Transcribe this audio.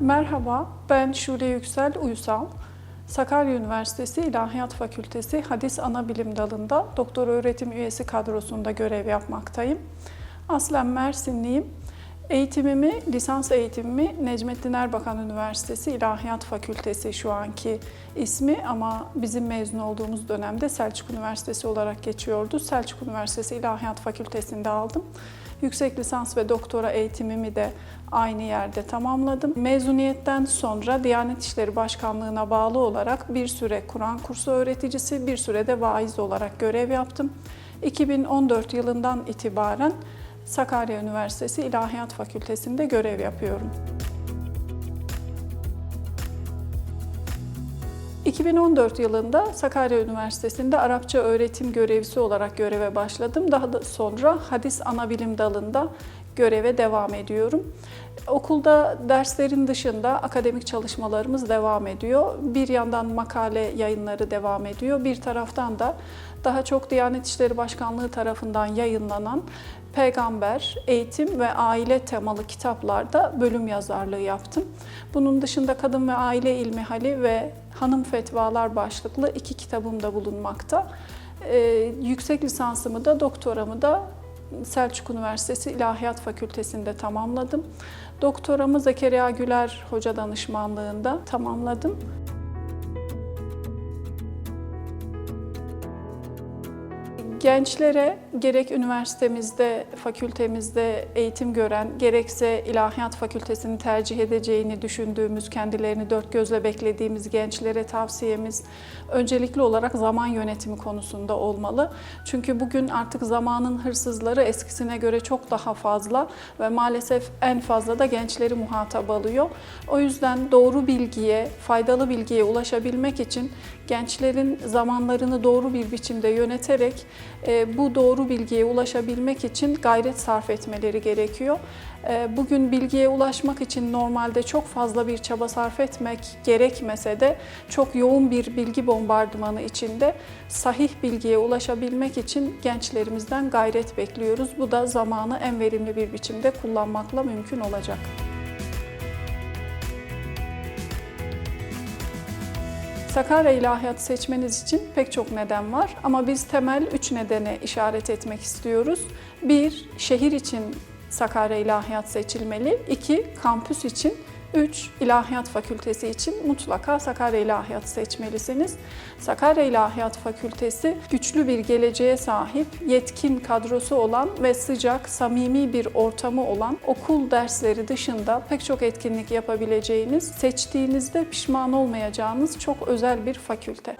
Merhaba, ben Şule Yüksel Uysal. Sakarya Üniversitesi İlahiyat Fakültesi Hadis Anabilim Dalı'nda doktor öğretim üyesi kadrosunda görev yapmaktayım. Aslen Mersinliyim. Eğitimimi, lisans eğitimimi Necmettin Erbakan Üniversitesi İlahiyat Fakültesi şu anki ismi ama bizim mezun olduğumuz dönemde Selçuk Üniversitesi olarak geçiyordu. Selçuk Üniversitesi İlahiyat Fakültesi'nde aldım. Yüksek lisans ve doktora eğitimimi de aynı yerde tamamladım. Mezuniyetten sonra Diyanet İşleri Başkanlığı'na bağlı olarak bir süre Kur'an kursu öğreticisi, bir süre de vaiz olarak görev yaptım. 2014 yılından itibaren Sakarya Üniversitesi İlahiyat Fakültesi'nde görev yapıyorum. 2014 yılında Sakarya Üniversitesi'nde Arapça öğretim görevlisi olarak göreve başladım. Daha da sonra hadis anabilim dalında göreve devam ediyorum. Okulda derslerin dışında akademik çalışmalarımız devam ediyor. Bir yandan makale yayınları devam ediyor. Bir taraftan da daha çok Diyanet İşleri Başkanlığı tarafından yayınlanan peygamber, eğitim ve aile temalı kitaplarda bölüm yazarlığı yaptım. Bunun dışında kadın ve aile ilmihali ve hanım fetvalar başlıklı iki kitabım da bulunmakta. Ee, yüksek lisansımı da doktoramı da Selçuk Üniversitesi İlahiyat Fakültesi'nde tamamladım. Doktoramı Zekeriya Güler Hoca danışmanlığında tamamladım. Gençlere gerek üniversitemizde, fakültemizde eğitim gören, gerekse ilahiyat fakültesini tercih edeceğini düşündüğümüz, kendilerini dört gözle beklediğimiz gençlere tavsiyemiz öncelikli olarak zaman yönetimi konusunda olmalı. Çünkü bugün artık zamanın hırsızları eskisine göre çok daha fazla ve maalesef en fazla da gençleri muhatap alıyor. O yüzden doğru bilgiye, faydalı bilgiye ulaşabilmek için gençlerin zamanlarını doğru bir biçimde yöneterek bu doğru bilgiye ulaşabilmek için gayret sarf etmeleri gerekiyor. E, Bugün bilgiye ulaşmak için normalde çok fazla bir çaba sarf etmek gerekmese de çok yoğun bir bilgi bombardımanı içinde sahih bilgiye ulaşabilmek için gençlerimizden gayret bekliyoruz. Bu da zamanı en verimli bir biçimde kullanmakla mümkün olacak. Sakarya İlahiyatı seçmeniz için pek çok neden var ama biz temel üç nedene işaret etmek istiyoruz. Bir, şehir için Sakarya İlahiyat seçilmeli. İki, kampüs için. Üç, İlahiyat Fakültesi için mutlaka Sakarya İlahiyatı seçmelisiniz. Sakarya İlahiyat Fakültesi güçlü bir geleceğe sahip, yetkin kadrosu olan ve sıcak, samimi bir ortamı olan okul dersleri dışında pek çok etkinlik yapabileceğiniz, seçtiğinizde pişman olmayacağınız çok özel bir fakülte.